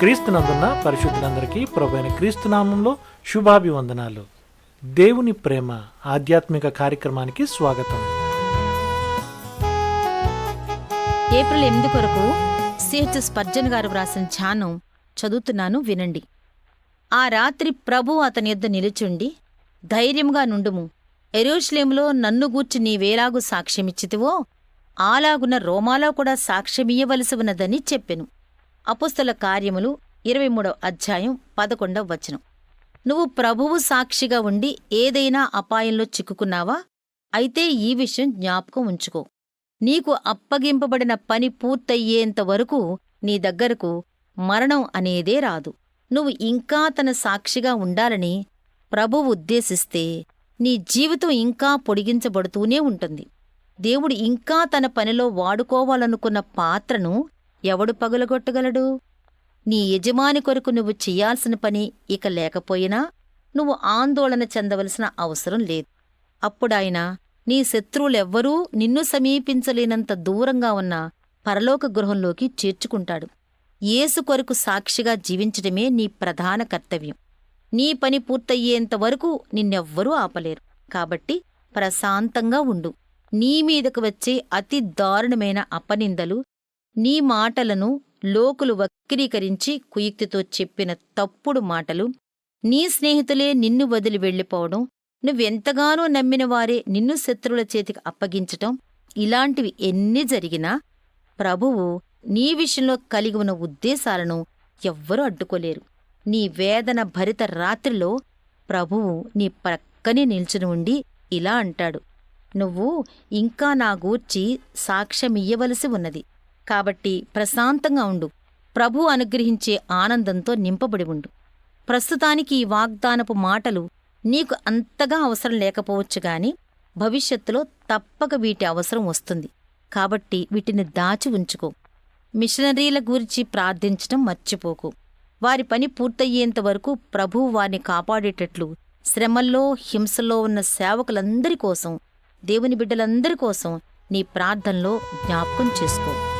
క్రీస్తునందున్న పరిశుద్ధులందరికీ ప్రభైన క్రీస్తునామంలో శుభాభివందనాలు. దేవుని ప్రేమ ఆధ్యాత్మిక కార్యక్రమానికి స్వాగతం. ఏప్రిల్ ఎనిమిది కొరకు సిహెచ్ స్పర్జన్ గారు వ్రాసిన ధ్యానం చదువుతున్నాను వినండి. ఆ రాత్రి ప్రభు అతని యొద్ద నిలుచుండి ధైర్యంగా నుండుము. ఎరుషలేములో నన్ను గూర్చి నీవేలాగు సాక్ష్యమిచ్చితివో ఆలాగున రోమాలో కూడా సాక్ష్యమియ్యవలసి ఉన్నదని చెప్పెను. అపుస్తల కార్యములు ఇరవై మూడవ అధ్యాయం పదకొండవ వచనం. నువ్వు ప్రభువు సాక్షిగా ఉండి ఏదైనా అపాయంలో చిక్కుకున్నావా? అయితే ఈ విషయం జ్ఞాపకం ఉంచుకో. నీకు అప్పగింపబడిన పని పూర్తయ్యేంత వరకు నీ దగ్గరకు మరణం అనేదే రాదు. నువ్వు ఇంకా తన సాక్షిగా ఉండాలని ప్రభువు ఉద్దేశిస్తే నీ జీవితం ఇంకా పొడిగించబడుతూనే ఉంటుంది. దేవుడు ఇంకా తన పనిలో వాడుకోవాలనుకున్న పాత్రను ఎవడు పగులగొట్టగలడు? నీ యజమాని కొరకు నువ్వు చెయ్యాల్సిన పని ఇక లేకపోయినా నువ్వు ఆందోళన చెందవలసిన అవసరం లేదు. అప్పుడాయన నీ శత్రువులెవ్వరూ నిన్ను సమీపించలేనంత దూరంగా ఉన్న పరలోక గృహంలోకి చేర్చుకుంటాడు. యేసు కొరకు సాక్షిగా జీవించడమే నీ ప్రధాన కర్తవ్యం. నీ పని పూర్తయ్యేంత వరకు నిన్నెవ్వరూ ఆపలేరు. కాబట్టి ప్రశాంతంగా ఉండు. నీమీదకు వచ్చే అతి దారుణమైన అపనిందలు నీ మాటలను లోకులు వక్రీకరించి కుయుక్తితో చెప్పిన తప్పుడు మాటలు నీ స్నేహితులే నిన్ను వదిలి వెళ్ళిపోవడం నువ్వెంతగానో నమ్మిన వారే నిన్ను శత్రువుల చేతికి అప్పగించటం ఇలాంటివి ఎన్ని జరిగినా ప్రభువు నీ విషయంలో కలిగి ఉన్న ఉద్దేశాలను ఎవ్వరూ అడ్డుకోలేరు. నీ వేదన భరిత రాత్రిలో ప్రభువు నీ ప్రక్కనే నిల్చుని ఉండి ఇలా అంటాడు నువ్వు ఇంకా నా గూర్చి సాక్ష్యమియ్యవలసి ఉన్నది. కాబట్టి ప్రశాంతంగా ఉండు. ప్రభు అనుగ్రహించే ఆనందంతో నింపబడి ఉండు. ప్రస్తుతానికి ఈ వాగ్దానపు మాటలు నీకు అంతగా అవసరం లేకపోవచ్చు గాని భవిష్యత్తులో తప్పక వీటి అవసరం వస్తుంది. కాబట్టి వీటిని దాచి ఉంచుకో. మిషనరీల గురించి ప్రార్థించటం మర్చిపోకు. వారి పని పూర్తయ్యేంత వరకు ప్రభువు వారిని కాపాడేటట్లు శ్రమల్లో హింసలో ఉన్న సేవకులందరి కోసం దేవుని బిడ్డలందరి కోసం నీ ప్రార్థనలో జ్ఞాపకం చేసుకో.